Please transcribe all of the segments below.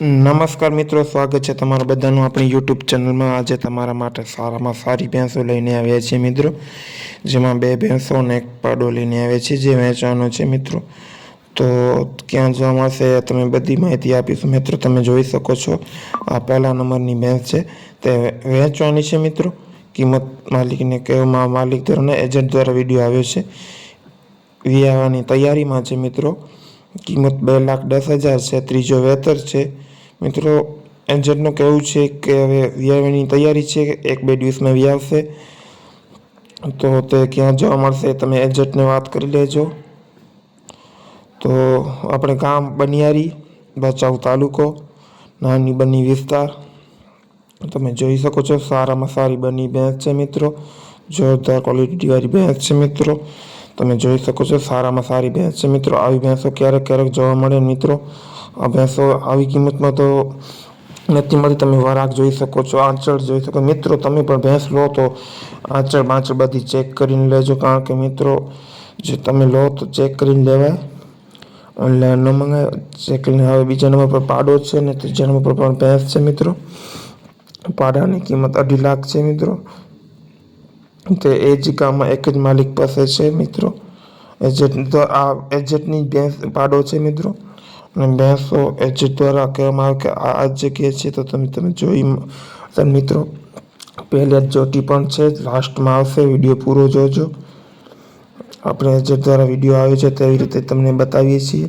નમસ્કાર મિત્રો, સ્વાગત છે તમારા બધાનું આપણી યુટ્યુબ ચેનલમાં. આજે તમારા માટે સારામાં સારી ભેંસો લઈને આવ્યા છીએ મિત્રો, જેમાં બે ભેંસો અને એક પાડો લઈને આવ્યા છીએ જે વેચવાનો છે મિત્રો. તો ક્યાં જોવા મળશે તમે બધી માહિતી આપીશું. મિત્રો, તમે જોઈ શકો છો, આ પહેલા નંબરની ભેંસ છે. તે વેચવાની છે મિત્રો. કિંમત માલિકને કહેવામાં માલિક દ્વારા એજન્ટ દ્વારા વીડિયો આવ્યો છે. વિયાવાની તૈયારીમાં છે મિત્રો. કિંમત બે લાખ દસ હજાર છે. ત્રીજો વેતર છે. મિત્રો એજન્ટનું કહેવું છે કે હવે વિયાવાની તૈયારી છે, એક બે દિવસમાં વિયાવશે તો તે ક્યાં જવા મળશે તમે એજન્ટને વાત કરી લેજો. તો આપણે ગામ બનિયારી, ભચાઉ તાલુકો, નાની બની વિસ્તાર. તમે જોઈ શકો છો, સારામાં સારી બની ભેંસ છે મિત્રો. જોરદાર ક્વોલિટીવાળી ભેંસ છે મિત્રો. તમે જોઈ શકો છો, સારામાં સારી ભેંસ છે મિત્રો. આવી ભેંસો ક્યારેક ક્યારેક જોવા મળે મિત્રો. આ ભેંસો આવી કિંમતમાં તો નથી મળતી. તમે વરાગ જોઈ શકો છો, આંચળ જોઈ શકો. મિત્રો, તમે પણ ભેંસ લો તો આંચળ બાંચળ બધી ચેક કરીને લેજો. કારણ કે મિત્રો, જે તમે લો તો ચેક કરીને લેવાય. ઓનલાઈન ન મંગાય. ચેક કરીને હવે બીજા નંબર પર પાડો છે ને ત્રીજા નંબર પર પણ ભેંસ છે મિત્રો. પાડાની કિંમત અઢી લાખ છે મિત્રો. તે એ જ ગામમાં એક જ માલિક પાસે છે મિત્રો. એજન્ટ તો આ એજન્ટની ભેંસ પાડો છે મિત્રો. અને ભેંસો એજન્ટ દ્વારા કહેવામાં આવે કે આ આ જગ્યાએ છે તો તમે તમે જોઈ તો મિત્રો, પહેલે જોટી પણ છે, લાસ્ટમાં આવશે, વીડિયો પૂરો જોજો. આપણે એજન્ટ દ્વારા વીડિયો આવ્યો છે તેવી રીતે તમને બતાવીએ છીએ.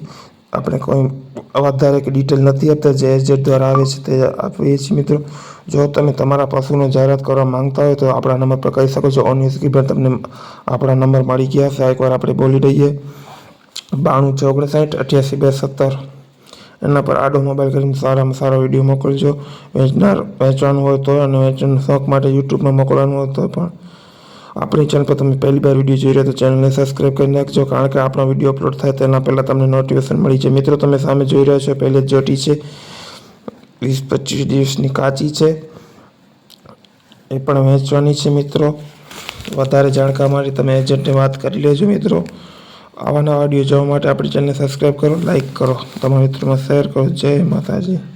આપણે કોઈ વધારે કે ડિટેલ નથી આપતા, જે એજન્ટ દ્વારા આવે છે તે આપીએ છીએ મિત્રો. જો તમે તમારા પશુનો જાહેરાત કરવા માંગતા હોય તો આપણા નંબર પર કહી શકો છો. ઓન સ્ક્રીન તમને આપણા નંબર મળી ગયા છે. એકવાર આપણે બોલી દઈએ. બાણું છ ઓગણસાઠ અઠ્યાસી બે સત્તર. એના પર આડો મોબાઈલ કરીને સારામાં સારો વીડિયો મોકલજો. વેચનાર વેચવાનું હોય તો અને વેચવાનું શોખ માટે યુટ્યુબમાં મોકલવાનું હોય તો પણ. આપણી ચેનલ પર તમે પહેલી વાર વીડિયો જોઈ રહ્યા તો ચેનલને સબસ્ક્રાઈબ કરી નાખજો. કારણ કે આપણો વીડિયો અપલોડ થાય તેના પહેલાં તમને નોટિફિકેશન મળી જાય. મિત્રો, તમે સામે જોઈ રહ્યા છો. પહેલે જ જોટી છે. વીસ પચીસ દિવસની કાચી છે. એ પણ વેચવાની છે મિત્રો. વધારે જાણકાર માટે તમે એજન્ટને વાત કરી લેજો મિત્રો. આવા નવા વીડિયો જોવા માટે આપણી ચેનલને સબસ્ક્રાઈબ કરો લાઇક કરો. તમારા મિત્રોમાં શેર કરો. જય માતાજી.